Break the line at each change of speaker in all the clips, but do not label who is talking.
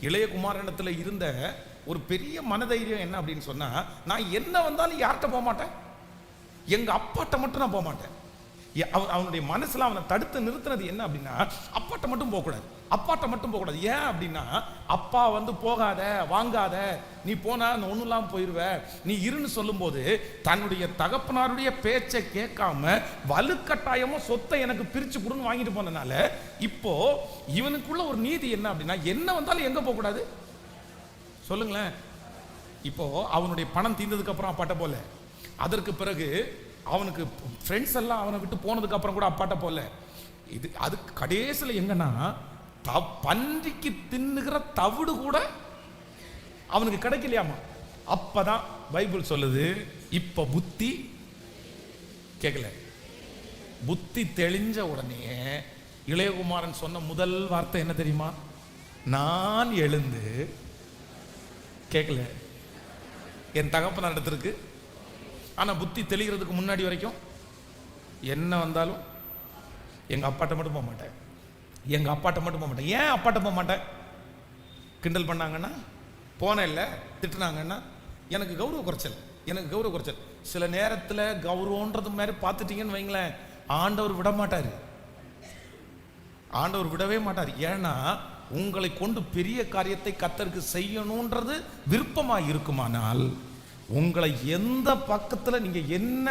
இளைய குமாரனத்தில் இருந்த ஒரு பெரிய மனதைரியம் என்ன அப்படின்னு சொன்னால் நான் என்ன வந்தாலும் யார்கிட்ட போக மாட்டேன் எங்கள் அப்பாட்ட மட்டும் நான் போக மாட்டேன் அவனுடைய மனசுல அவனை தடுத்து நிறுத்தினது என்ன அப்படின்னா அப்பாட்ட மட்டும் போகக்கூடாது. அப்பாட்ட மட்டும் போகக்கூடாது. ஏன் அப்படின்னா அப்பா வந்து போகாத வாங்காத நீ போனா நான் ஒன்றும் இல்லாமல் போயிடுவ நீ இருன்னு சொல்லும்போது தன்னுடைய தகப்பனாருடைய பேச்சை கேட்காம வலுக்கட்டாயமும் சொத்தை எனக்கு பிரிச்சு கொடுன்னு வாங்கிட்டு போனதுனால இப்போ இவனுக்குள்ள ஒரு நீதி என்ன அப்படின்னா என்ன வந்தாலும் எங்க போகக்கூடாது? சொல்லுங்களேன். இப்போ அவனுடைய பணம் தீர்ந்ததுக்கு அப்புறம் அப்பாட்ட போல. அதற்கு பிறகு அவனுக்கு ஃப்ரெண்ட்ஸ் எல்லாம் அவனை விட்டு போனதுக்கு அப்புறம் கூட அப்பாட்ட போல. இது அது கடைசியில் எங்கன்னா த பன்றிக்கு தின்னுகிற தவிடு கூட அவனுக்கு கிடைக்கலையாமா? அப்பதான் பைபிள் சொல்லுது இப்ப புத்தி கேட்கல புத்தி தெளிஞ்ச உடனே இளையகுமாரன் சொன்ன முதல் வார்த்தை என்ன தெரியுமா? நான் எழுந்து கேட்கல என் தகப்பன் நடத்திருக்கு ஆனால் புத்தி தெளிகிறதுக்கு முன்னாடி வரைக்கும் என்ன வந்தாலும் எங்கள் அப்பாட்ட மட்டும் போக மாட்டேன். எங்கள் அப்பாட்ட மட்டும் போக மாட்டேன். ஏன் அப்பாட்ட போக மாட்டேன்? கிண்டல் பண்ணாங்கன்னா போனேன் இல்லை திட்டுனாங்கன்னா எனக்கு கௌரவ குறைச்சல். எனக்கு கௌரவ குறைச்சல். சில நேரத்தில் கௌரவன்றது மாதிரி பார்த்துட்டீங்கன்னு வைங்களேன் ஆண்டவர் விட மாட்டார். ஆண்டவர் விடவே மாட்டார். ஏன்னா உங்களை கொண்டு பெரிய காரியத்தை கத்தருக்கு செய்யணுன்றது விருப்பமாக இருக்குமானால் உங்களை எந்த பக்கத்தில் நீங்கள் என்ன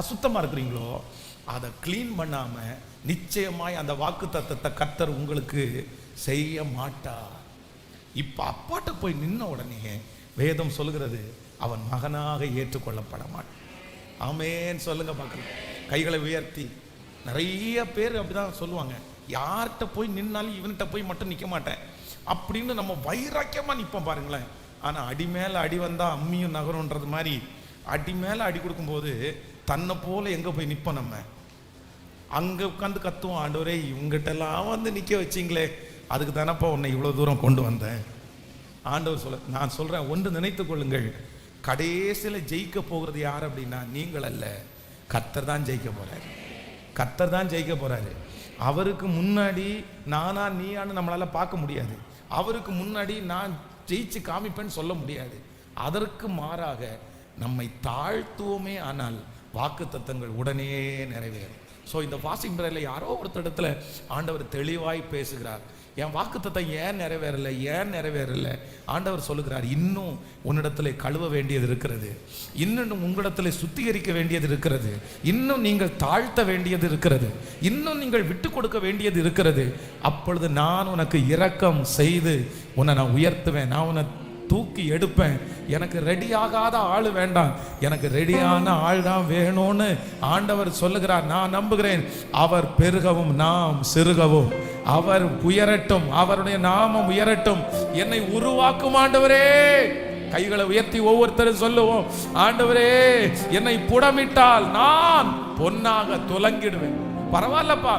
அசுத்தமாக இருக்கிறீங்களோ அதை க்ளீன் பண்ணாமல் நிச்சயமாய் அந்த வாக்கு தத்தத்தை கத்தர் உங்களுக்கு செய்ய மாட்டார். இப்போ அப்பாட்ட போய் நின்ன உடனே வேதம் சொல்லுகிறது அவன் மகனாக ஏற்றுக்கொள்ளப்பட மாட்டான். ஆமேன்னு சொல்லுங்க பார்க்கலாம். கைகளை உயர்த்தி. நிறைய பேர் அப்படிதான் சொல்லுவாங்க. யார்கிட்ட போய் நின்னாலும் இவன்கிட்ட போய் மட்டும் நிற்க மாட்டேன். அப்படின்னு நம்ம வைராக்கியமாக நிற்போம் பாருங்களேன். ஆனால் அடி மேலே அடி வந்தால் அம்மியும் நகரும்ன்றது மாதிரி அடி மேலே அடி கொடுக்கும்போது தன்னை போல் எங்கே போய் நிற்போம் நம்ம? அங்கே உட்காந்து கத்துவோம் ஆண்டவரே இவங்கிட்டலாம் வந்து நிற்க வச்சிங்களே. அதுக்கு தானப்பா உன்னை இவ்வளோ தூரம் கொண்டு வந்தேன்? ஆண்டவர் சொல்ல நான் சொல்கிறேன் ஒன்று நினைத்து கொள்ளுங்கள். கடைசியில் ஜெயிக்க போகிறது யார் அப்படின்னா நீங்கள் அல்ல. கத்தர் தான் ஜெயிக்க போகிறாரு கத்தர் தான் ஜெயிக்க போகிறாரு அவருக்கு முன்னாடி நானா நீயான்னு நம்மளால் பார்க்க முடியாது. அவருக்கு முன்னாடி நான் ஜெயிச்சு காமிப்பேன்னு சொல்ல முடியாது. அதற்கு மாறாக நம்மை தாழ்த்துவோமே ஆனால் வாக்கு தத்தங்கள் உடனே நிறைவேறும். ஸோ இந்த வாசிங் பிரேயரில் யாரோ ஒருத்தர் இடத்துல ஆண்டவர் தெளிவாய் பேசுகிறார். என் வாக்குத்தத்தை ஏன் நிறைவேறலை? ஏன் நிறைவேறலை? ஆண்டவர் சொல்லுகிறார் இன்னும் உன்னிடத்தில் கழுவ வேண்டியது இருக்கிறது. இன்னும் உங்களிடத்தில் சுத்திகரிக்க வேண்டியது இருக்கிறது. இன்னும் நீங்கள் தாழ்த்த வேண்டியது இருக்கிறது. இன்னும் நீங்கள் விட்டு கொடுக்க வேண்டியது இருக்கிறது. அப்பொழுது நான் உனக்கு இரக்கம் செய்து உன்னை நான் உயர்த்துவேன். நான் உன்னை தூக்கி எடுப்பேன். எனக்கு ரெடி ஆகாத ஆள் வேண்டாம். எனக்கு ரெடியான ஆள் தான் வேணும்னு ஆண்டவர் சொல்லுகிறார். நான் நம்புகிறேன். அவர் பெருகவும் நாம் சிறுகவும். அவர் உயரட்டும் அவருடைய நாமம் உயரட்டும். என்னை உருவாக்கும் ஆண்டவரே. கைகளை உயர்த்தி ஒவ்வொருத்தரும் சொல்லுவோம் ஆண்டவரே என்னை புடமிட்டால் நான் பொன்னாக துலங்கிடுவேன். பரவாயில்லப்பா.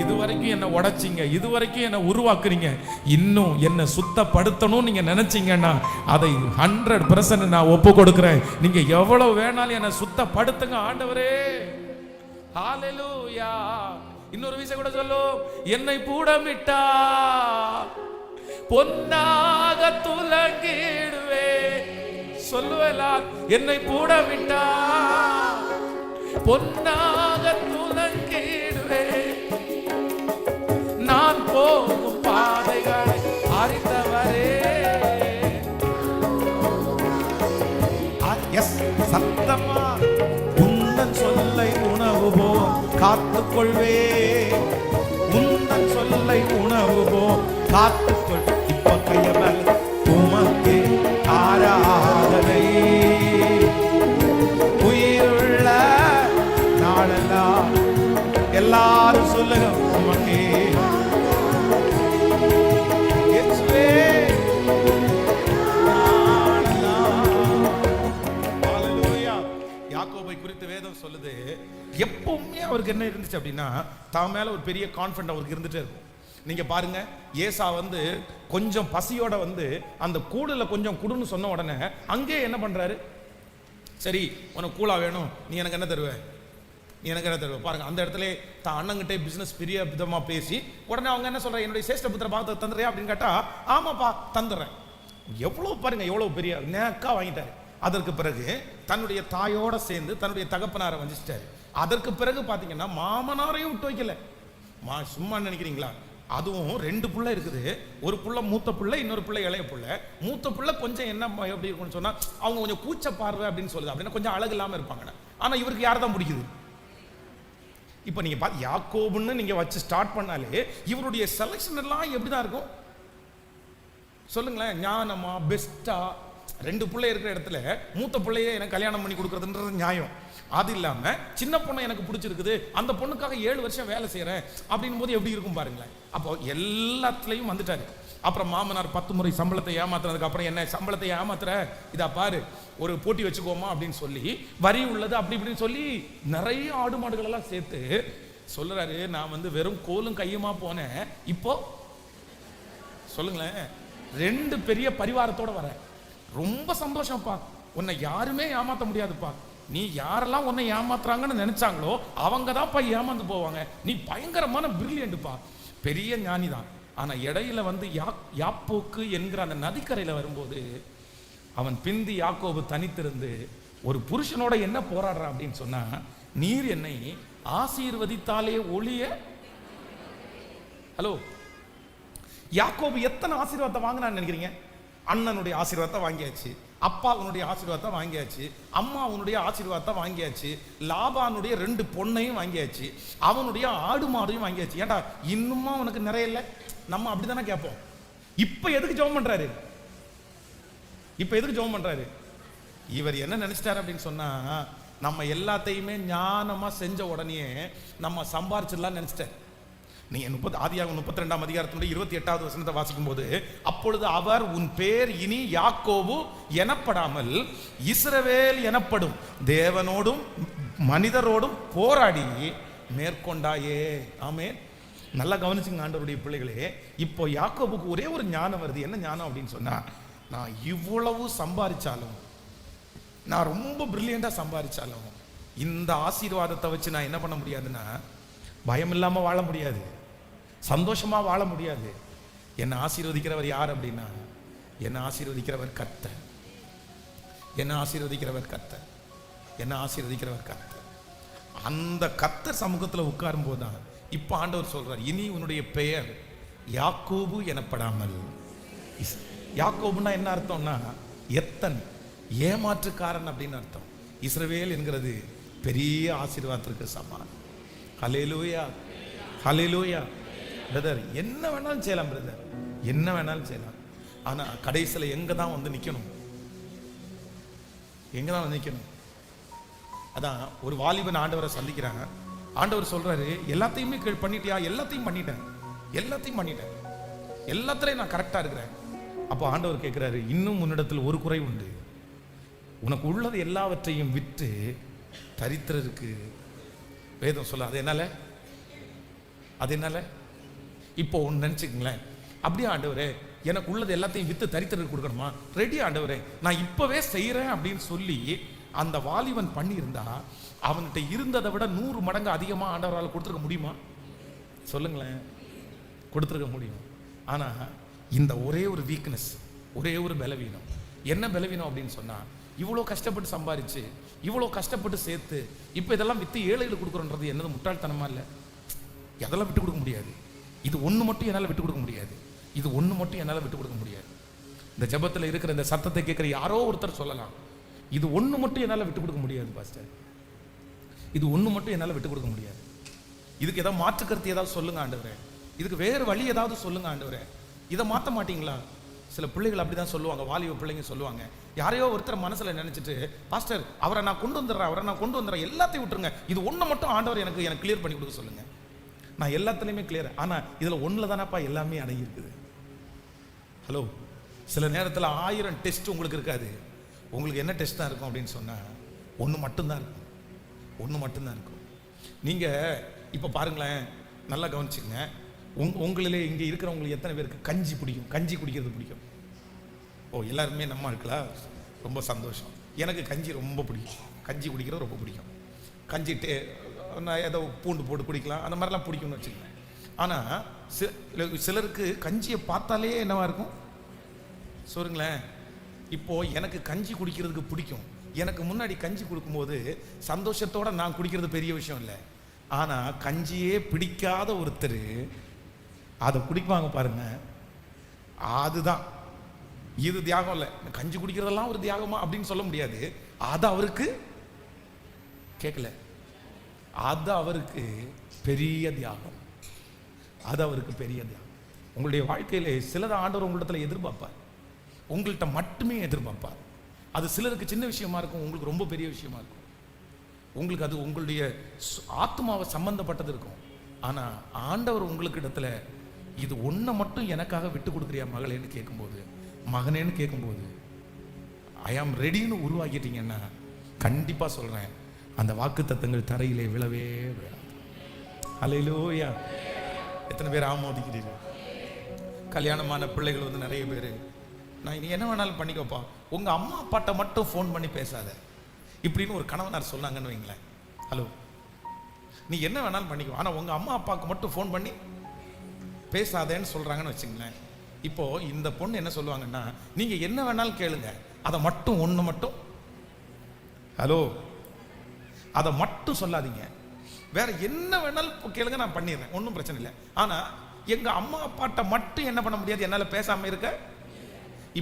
இது வரைக்கும் என்ன உடைச்சிங்க இது வரைக்கும் என்ன உருவாக்குறீங்க. இன்னும் என்ன சுத்தப்படுத்தணும் நீங்க நினைச்சீங்கன்னா அதை ஹண்ட்ரட் பர்சன்ட் நான் ஒப்பு கொடுக்குறேன். நீங்க எவ்வளவு வேணாலும் என்னை சுத்தப்படுத்துங்க ஆண்டவரே. ஹாலெலூயா இன்னொரு விஷயம் கூட சொல்லும். என்னை பூடமிட்டா பொன்னாக துலங்கிடுவே. சொல்லுவேலா என்னை பூடமிட்டா பொன்னா காத்துக்கொள்வே உந்தன் சொல்லை உணவு போ காத்துக்கொள் இப்ப கையவல் உமக்கு ஆராதனை. உயிருள்ள நாளெல்லாம் எல்லாரும் சொல்லுங்க உமக்கே. இயேசுவே, குறித்து வேதம் சொல்லுது எப்பவுமே அவருக்கு என்ன இருந்துச்சு அப்படின்னா தான் மேலே ஒரு பெரிய கான்ஃபிடன்ட் அவருக்கு இருந்துகிட்டே இருக்கும். நீங்கள் பாருங்கள் ஏசா வந்து கொஞ்சம் பசியோட வந்து அந்த கூடலில் கொஞ்சம் குடுன்னு சொன்ன உடனே அங்கேயே என்ன பண்ணுறாரு சரி உனக்கு கூலா வேணும் நீ எனக்கு என்ன தருவ? நீ எனக்கு என்ன தருவ? பாருங்க அந்த இடத்துல தான் அண்ணங்கிட்டே பிஸ்னஸ் பெரிய விதமாக பேசி உடனே அவங்க என்ன சொல்கிற என்னுடைய சேஷ்ட புத்திர பாகத்தை தந்துடுறியா அப்படின்னு கேட்டால் ஆமாப்பா தந்துடுறேன். எவ்வளோ பாருங்க எவ்வளோ பெரிய நேக்கா வாங்கிட்டாரு. அதற்கு பிறகு தன்னுடைய தாயோட சேர்ந்து தன்னுடைய தகப்பனாரை வஞ்சிச்சிட்டாரு. அதற்கு பிறகு பார்த்தீங்கன்னா மாமனாரையும் விட்டு வைக்கல. மா சும்மா நினைக்கிறீங்களா? அதுவும் ரெண்டு பிள்ளை இருக்குது. ஒரு புள்ள மூத்த பிள்ளை இன்னொரு பிள்ளை இளைய பிள்ளை. மூத்த பிள்ளை கொஞ்சம் என்ன எப்படி இருக்கும்னு சொன்னால் அவங்க கொஞ்சம் கூச்ச பார்வை அப்படின்னு சொல்லுது. அப்படின்னா கொஞ்சம் அழகு இல்லாமல் இருப்பாங்க ஆனால் இவருக்கு யார் தான் பிடிக்குது? இப்போ நீங்கள் பார்த்து யாக்கோபுன்னு நீங்கள் வச்சு ஸ்டார்ட் பண்ணாலே இவருடைய செலெக்ஷன் எல்லாம் எப்படி தான் இருக்கும்? சொல்லுங்களேன் ஞானமா பெஸ்ட்டா ரெண்டு பிள்ளை இருக்கிற இடத்துல மூத்த பிள்ளையே எனக்கு கல்யாணம் பண்ணி கொடுக்குறதுன்றது நியாயம். அது இல்லாம சின்ன பொண்ணு எனக்கு பிடிச்சிருக்குது. அந்த பொண்ணுக்காக ஏழு வருஷம் வேலை செய்யறேன் அப்படின் போது எப்படி இருக்கும் பாருங்களேன். அப்போ எல்லாத்துலயும் வந்துட்டாரு. அப்புறம் மாமனார் பத்து முறை சம்பளத்தை ஏமாத்துறதுக்கு அப்புறம் என்ன சம்பளத்தை ஏமாத்துற? இதா பாரு ஒரு போட்டி வச்சுக்கோமா அப்படின்னு சொல்லி வரி உள்ளது அப்படி இப்படின்னு சொல்லி நிறைய ஆடு மாடுகள் எல்லாம் சேர்த்து சொல்றாரு நான் வந்து வெறும் கோலும் கையுமா போனேன். இப்போ சொல்லுங்களேன் ரெண்டு பெரிய பரிவாரத்தோட வரேன். ரொம்ப சந்தோஷம்ப்பா. உன்னை யாருமே ஏமாத்த முடியாதுப்பா. நீ யாரெல்லாம் உன்னை ஏமாத்துறாங்கன்னு நினைச்சாங்களோ அவங்க தான்ப்பா ஏமாந்து போவாங்க. நீ பயங்கரமான பிரில்லியன்ட்ப்பா பெரிய ஞானி தான் ஆனால் இடையில வந்து யா யாப்போக்கு என்கிற அந்த நதிக்கரையில் வரும்போது அவன் பிந்தி யாக்கோபு தனித்திருந்து ஒரு புருஷனோட என்ன போராடுறான் அப்படின்னு சொன்னா நீர் என்னை ஆசீர்வதித்தாலே ஒளிய ஹலோ யாக்கோபு எத்தனை ஆசீர்வாதத்தை வாங்கினான்னு நினைக்கிறீங்க? அண்ணனுடைய ஆசீர்வாதத்தை வாங்கியாச்சு. அப்பா அவனுடைய ஆசீர்வாதத்தை வாங்கியாச்சு அம்மா அவனுடைய ஆசீர்வாதத்தை வாங்கியாச்சு லாபானுடைய ரெண்டு பொண்ணையும் வாங்கியாச்சு அவனுடைய ஆடு மாடையும் வாங்கியாச்சு. ஏன்டா இன்னுமா உனக்கு நிறைய இல்லை? நம்ம அப்படிதானே கேட்போம். இப்போ எதுக்கு ஜெபம் பண்றாரு? இப்போ எதுக்கு ஜெபம் பண்றாரு? இவர் என்ன நினைச்சிட்டாரு அப்படின்னு சொன்னா நம்ம எல்லாத்தையுமே ஞானமா செஞ்ச உடனே நம்ம சம்பாரிச்சிடலாம்னு நினச்சிட்டார். நீங்கள் முப்பத்தி ஆதியாக முப்பத்தி ரெண்டாம் அதிகாரத்தினுடைய இருபத்தி எட்டாவது வசனத்தை வாசிக்கும் போது அப்பொழுது அவர் உன் பேர் இனி யாக்கோவு எனப்படாமல் இஸ்ரவேல் எனப்படும் தேவனோடும் மனிதரோடும் போராடி மேற்கொண்டாயே. ஆமே நல்லா கவனிச்சுங்க ஆண்டவருடைய பிள்ளைகளே இப்போ யாக்கோபுக்கு ஒரே ஒரு ஞானம் வருது. என்ன ஞானம் அப்படின்னு சொன்னால் நான் இவ்வளவு சம்பாதிச்சாலும் நான் ரொம்ப பிரில்லியண்டாக சம்பாதிச்சாலும் இந்த ஆசீர்வாதத்தை வச்சு நான் என்ன பண்ண முடியாதுன்னா பயம் இல்லாமல் வாழ முடியாது. சந்தோஷமா வாழ முடியாது. என்னை ஆசீர்வதிக்கிறவர் யார் அப்படின்னா என்னை ஆசீர்வதிக்கிறவர் கத்த என்னை ஆசீர்வதிக்கிறவர் கத்த என்னை ஆசீர்வதிக்கிறவர் கத்த அந்த கத்தர் சமூகத்துல உட்காரும் போதுதான் இப்போ ஆண்டவர் சொல்றார் இனி உன்னுடைய பெயர் யாக்கோபு எனப்படாமல். இஸ்- என்ன அர்த்தம்னா எத்தன் ஏமாற்றுக்காரன் அப்படின்னு அர்த்தம். இஸ்ரவேல் என்கிறது பெரிய ஆசீர்வாதத்திற்கு சமான் ஹலேலூயா ஹலேலூயா பிரதர் என்ன வேணாலும் செய்யலாம் பிரதர் என்ன வேணாலும் செய்யலாம். ஆனால் கடைசியில் எங்கே தான் வந்து நிற்கணும் எங்கே தான் வந்து நிற்கணும் அதான் ஒரு வாலிபன் ஆண்டவரை சந்திக்கிறாங்க. ஆண்டவர் சொல்கிறாரு எல்லாத்தையுமே பண்ணிட்டியா? எல்லாத்தையும் பண்ணிட்டேன். எல்லாத்தையும் பண்ணிட்டேன். எல்லாத்துலேயும் நான் கரெக்டாக இருக்கிறேன். அப்போ ஆண்டவர் கேட்குறாரு இன்னும் உன்னிடத்தில் ஒரு குறை உண்டு. உனக்கு உள்ளது எல்லாவற்றையும் விற்று தரித்திரருக்கு வேதம் சொல்ல அது என்னால? அது என்னால? இப்போ ஒன்று நினச்சிக்கங்களேன். அப்படியே ஆண்டவரே எனக்கு உள்ளது எல்லாத்தையும் விற்று தரித்திரருக்கு கொடுக்கணுமா? ரெடி ஆண்டவரே நான் இப்போவே செய்கிறேன் அப்படின்னு சொல்லி அந்த வாலிபன் பண்ணியிருந்தா அவன்கிட்ட இருந்ததை விட நூறு மடங்கு அதிகமாக ஆண்டவரால் கொடுத்துருக்க முடியுமா? சொல்லுங்களேன். கொடுத்துருக்க முடியும். ஆனால் இந்த ஒரே ஒரு வீக்னஸ் ஒரே ஒரு பலவீனம். என்ன பலவீனம் அப்படின்னு சொன்னால் இவ்வளோ கஷ்டப்பட்டு சம்பாரிச்சு இவ்வளோ கஷ்டப்பட்டு சேர்த்து இப்போ இதெல்லாம் விற்று ஏழைகள் கொடுக்குறோன்றது என்னது முட்டாள்தனமா இல்லை? எதெல்லாம் விட்டு கொடுக்க முடியாது. இது ஒன்று மட்டும் என்னால் விட்டு கொடுக்க முடியாது. இது ஒன்று மட்டும் என்னால் விட்டு கொடுக்க முடியாது. இந்த ஜெபத்தில் இருக்கிற இந்த சத்தத்தை கேட்குற யாரோ ஒருத்தர் சொல்லலாம். இது ஒன்று மட்டும் என்னால் விட்டு கொடுக்க முடியாது பாஸ்டர். இது ஒன்று மட்டும் என்னால் விட்டு கொடுக்க முடியாது. இதுக்கு ஏதாவது மாற்று கருத்து ஏதாவது சொல்லுங்க ஆண்டவரே. இதுக்கு வேறு வழி ஏதாவது சொல்லுங்க ஆண்டவரே. இதை மாற்ற மாட்டீங்களா? சில பிள்ளைகள் அப்படி தான் சொல்லுவாங்க வாலிப பிள்ளைங்க சொல்லுவாங்க. யாரையோ ஒருத்தர் மனசில் நினச்சிட்டு பாஸ்டர் அவரை நான் கொண்டு வந்துடுறேன் அவரை நான் கொண்டு வந்துடுறேன் எல்லாத்தையும் விட்டுருங்க. இது ஒன்று மட்டும் ஆண்டவர் எனக்கு எனக்கு கிளியர் பண்ணி கொடுக்க சொல்லுங்க. நான் எல்லாத்துலேயுமே கிளியர் ஆனால் இதில் ஒன்றில் தானேப்பா எல்லாமே அடங்கியிருக்குது ஹலோ சில நேரத்தில் ஆயிரம் டெஸ்ட் உங்களுக்கு இருக்காது. உங்களுக்கு என்ன டெஸ்ட் தான் இருக்கும் அப்படின்னு சொன்னால் ஒன்று மட்டும்தான் இருக்கும். ஒன்று மட்டும்தான் இருக்கும். நீங்கள் இப்போ பாருங்களேன் நல்லா கவனிச்சுங்க உங் உங்களிலே இங்கே இருக்கிறவங்களுக்கு எத்தனை பேருக்கு கஞ்சி பிடிக்கும்? கஞ்சி குடிக்கிறது பிடிக்கும். ஓ எல்லாருமே நம்ம இருக்கலாம் ரொம்ப சந்தோஷம். எனக்கு கஞ்சி ரொம்ப பிடிக்கும். கஞ்சி குடிக்கிறது ரொம்ப பிடிக்கும். கஞ்சி டே ஏதோ பூண்டு போட்டு குடிக்கலாம் அந்த மாதிரிலாம் பிடிக்கும்னு வச்சுக்கோங்க ஆனால் சி- சிலருக்கு கஞ்சியை பார்த்தாலே என்னவா இருக்கும்? சொல்லுங்களேன். இப்போது எனக்கு கஞ்சி குடிக்கிறதுக்கு பிடிக்கும். எனக்கு முன்னாடி கஞ்சி கொடுக்கும்போது சந்தோஷத்தோட நான் குடிக்கிறது பெரிய விஷயம் இல்லை. ஆனால் கஞ்சியே பிடிக்காத ஒருத்தர் அதை குடிப்பாங்க பாருங்க. அதுதான். இது தியாகம் இல்லை. கஞ்சி குடிக்கிறதெல்லாம் ஒரு தியாகமா அப்படின்னு சொல்ல முடியாது. அது அவருக்கு கேட்கல அது அவருக்கு பெரிய தியாகம். அது அவருக்கு பெரிய தியாகம். உங்களுடைய வாழ்க்கையிலே சிலர் ஆண்டவர் உங்களிடத்தில் எதிர்பார்ப்பார். உங்கள்கிட்ட மட்டுமே எதிர்பார்ப்பார். அது சிலருக்கு சின்ன விஷயமா இருக்கும் உங்களுக்கு ரொம்ப பெரிய விஷயமா இருக்கும். உங்களுக்கு அது உங்களுடைய ஆத்மாவை சம்பந்தப்பட்டது இருக்கும். ஆனால் ஆண்டவர் உங்களுக்கு இடத்துல இது ஒன்றை மட்டும் எனக்காக விட்டு கொடுக்குறியா மகளேன்னு கேட்கும்போது மகனேன்னு கேட்கும்போது ஐ ஆம் ரெடின்னு உருவாக்கிட்டீங்கன்னா கண்டிப்பாக சொல்கிறேன் அந்த வாக்கு தத்தங்கள் தரையிலே விழவே விழாது. அலையிலோயா எத்தனை பேர் ஆமோதிக்கிறீர்கள்? கல்யாணமான பிள்ளைகள் வந்து நிறைய பேர் நான் இனி என்ன வேணாலும் பண்ணிக்கப்பா. உங்கள் அம்மா அப்பாட்ட மட்டும் ஃபோன் பண்ணி பேசாத. இப்படின்னு ஒரு கணவனார் சொன்னாங்கன்னு வைங்களேன். ஹலோ நீ என்ன வேணாலும் பண்ணிக்கோ. ஆனால் உங்கள் அம்மா அப்பாவுக்கு மட்டும் ஃபோன் பண்ணி பேசாதேன்னு சொல்கிறாங்கன்னு வச்சுங்களேன். இப்போது இந்த பொண்ணு என்ன சொல்லுவாங்கன்னா நீங்கள் என்ன வேணாலும் கேளுங்க. அதை மட்டும் ஒன்று மட்டும். ஹலோ அதை மட்டும் சொல்லாதீங்க. வேற என்ன வேணாலும் கேளுங்க நான் பண்ணிடுறேன். ஒன்றும் பிரச்சனை இல்லை. ஆனால் எங்க அம்மா அப்பாட்ட மட்டும் என்ன பண்ண முடியாது? என்னால் பேசாமல் இருக்க?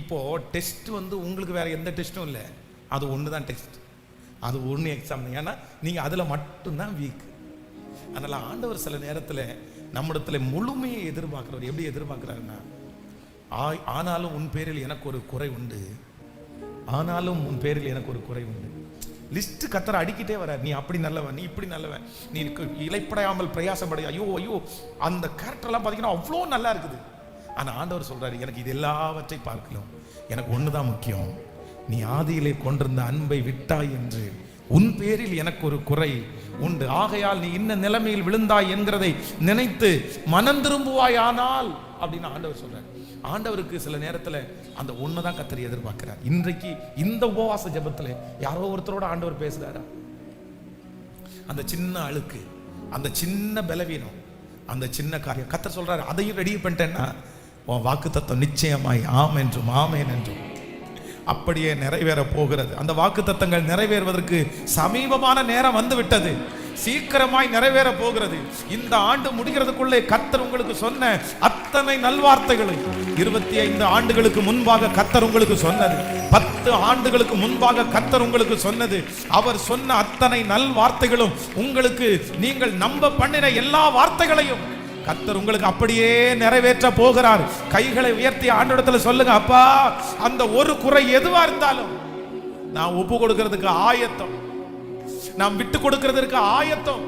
இப்போ டெஸ்ட் வந்து உங்களுக்கு வேற எந்த டெஸ்ட்டும் இல்லை. அது ஒன்று தான் டெஸ்ட் அது ஒன்று எக்ஸாம் ஏன்னா நீங்கள் அதில் மட்டும்தான் வீக் அதனால் ஆண்டவர் சில நேரத்தில் நம்மிடத்துல முழுமையை எதிர்பார்க்குறவர் எப்படி எதிர்பார்க்குறாருன்னா ஆனாலும் உன் பேரில் எனக்கு ஒரு குறை உண்டு. ஆனாலும் உன் பேரில் எனக்கு ஒரு குறை உண்டு. லிஸ்ட் கத்தர அடிக்கிட்டே வர நீ அப்படி நல்லவன் நீ இப்படி நல்லவன் நீ இலைப்படையாமல் இளைப்படையாமல் ஐயோ ஐயோ அந்த கேரக்டர்லாம் பார்த்தீங்கன்னா அவ்வளோ நல்லா இருக்குது. ஆனால் ஆண்டவர் சொல்றாரு எனக்கு இது எல்லாவற்றை பார்க்கலாம் எனக்கு ஒன்று தான் முக்கியம். நீ ஆதியிலே கொண்டிருந்த அன்பை விட்டாய் என்று. உன் பேரில் எனக்கு ஒரு குறை உண்டு. ஆகையால் நீ இன்ன நிலைமையில் விழுந்தாய் என்கிறதை நினைத்து மனம் திரும்புவாய் ஆனால் அப்படின்னு ஆண்டவர் சொல்றாரு. ஆண்டவருக்கு சில நேரத்துல அந்த ஒன்று தான் கத்தரி எதிர்பார்க்கிறார். இன்றைக்கு இந்த உபவாச ஜெபத்துல யாரோ ஒருத்தரோட ஆண்டவர் பேசுகிறாரா அந்த சின்ன அழுக்கு அந்த சின்ன பலவீனம் அந்த சின்ன காரியம். கத்தர் சொல்றாரு அதையும் ரெடி பண்ணிட்டேன்னா உன் வாக்கு தத்துவம் நிச்சயமாய் ஆம் என்றும் ஆமேன் என்றும். அப்படியே நிறைவேற போகிறது. அந்த வாக்கு தத்தங்கள் நிறைவேறுவதற்கு சமீபமான நேரம் வந்து விட்டது சீக்கிரமாய் நிறைவேற போகிறது. இந்த ஆண்டு முடிகிறதுக்குள்ளே கத்தர் உங்களுக்கு சொன்ன அத்தனை நல்வார்த்தைகளும் இருபத்தி ஐந்து ஆண்டுகளுக்கு முன்பாக கத்தர் உங்களுக்கு சொன்னது. பத்து ஆண்டுகளுக்கு முன்பாக கத்தர் உங்களுக்கு சொன்னது. அவர் சொன்ன அத்தனை நல்வார்த்தைகளும் உங்களுக்கு நீங்கள் நம்ப பண்ணின எல்லா வார்த்தைகளையும் கத்தர் உங்களுக்கு அப்படியே நிறைவேற்ற போகிறார். கைகளை உயர்த்தி ஆண்டோடத்துல சொல்லுங்க அப்பா அந்த ஒரு குறை எதுவா இருந்தாலும் நான் ஒப்பு கொடுக்கிறதுக்கு ஆயத்தம். நாம் விட்டு கொடுக்கிறதற்கு ஆயத்தம்.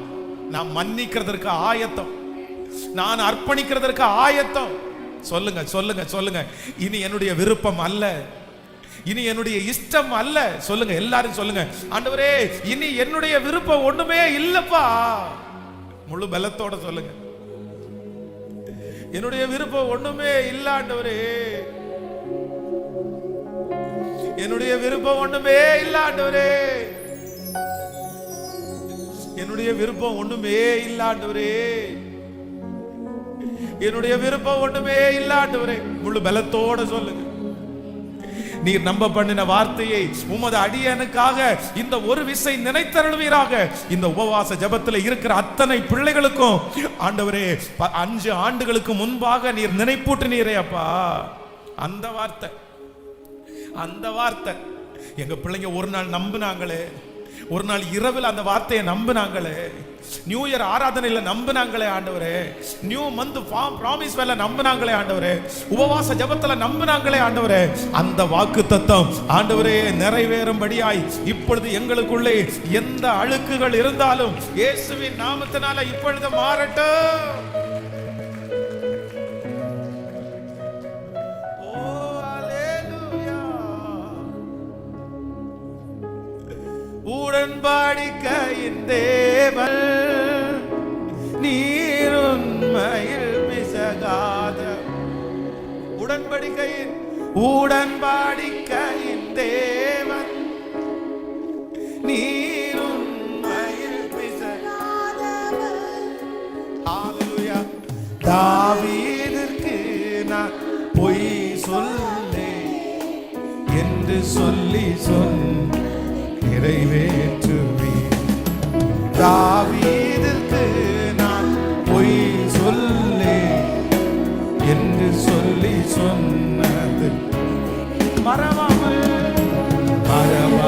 நாம் மன்னிக்கிறதற்கு ஆயத்தம். நான் அர்ப்பணிக்கிறதற்கு ஆயத்தம். சொல்லுங்க சொல்லுங்க சொல்லுங்க. இனி என்னுடைய விருப்பம் அல்ல. இனி என்னுடைய இஷ்டம் அல்ல. சொல்லுங்க எல்லாரும் சொல்லுங்க. ஆண்டவரே இனி என்னுடைய விருப்பம் ஒண்ணுமே இல்லப்பா. முழு பலத்தோட சொல்லுங்க. என்னுடைய விருப்பம் ஒண்ணுமே இல்ல ஆண்டவரே. என்னுடைய விருப்பம் ஒண்ணுமே இல்ல ஆண்டவரே. என்னுடைய விருப்பம் ஒண்ணுமே இல்லாண்டவரே என்னுடைய விருப்பம் ஒண்ணுமே இல்லாண்டவரே முழு பலத்தோட சொல்லுங்க. நீர் நம்ப பண்ணின வார்த்தையை உமது அடியனுக்காக இந்த ஒரு விசை நினைத்தருள்வீராக. இந்த உபவாச ஜெபத்தில் இருக்கிற அத்தனை பிள்ளைகளுக்கும் ஆண்டவரே அஞ்சு ஆண்டுகளுக்கு முன்பாக நீர் நினைப்பூட்டினீரே அப்பா. அந்த வார்த்தை அந்த வார்த்தை. எங்க பிள்ளைங்க ஒரு நாள் நம்புனாங்களே. ஒரு நாள் இரவில் அந்த வார்த்தையை நம்பினாங்களே. நியூ இயர் ஆராதனையில நம்புனாங்களே ஆண்டவரே. நியூ மந்த் ப்ராமிஸ் வேலை நம்பினாங்களே ஆண்டவரே. உபவாச ஜெபத்துல நம்புனாங்களே ஆண்டவரே. அந்த வாக்கு தத்தம் ஆண்டவரே நிறைவேறும்படியாய் இப்பொழுது எங்களுக்குள்ளே எந்த அழுக்குகள் இருந்தாலும் இயேசுவின் நாமத்தினால இப்பொழுது மாறட்டும். உடன்பாடிக்கையின் தேவன். நீருண்மையில் மிசகாத உடன்படிக்கையின் உடன்பாடிக்கையின் தேவன். நீருண்மையில் மிசகாத தாவீதிற்கு நான் பொய் சொல்லே என்று சொல்லி சொன்ன நிறைவேற்றுவி தாவீதிற்கு நான் பொய் சொல்லே என்று சொல்லி சொன்னது மறவாமல் மறவ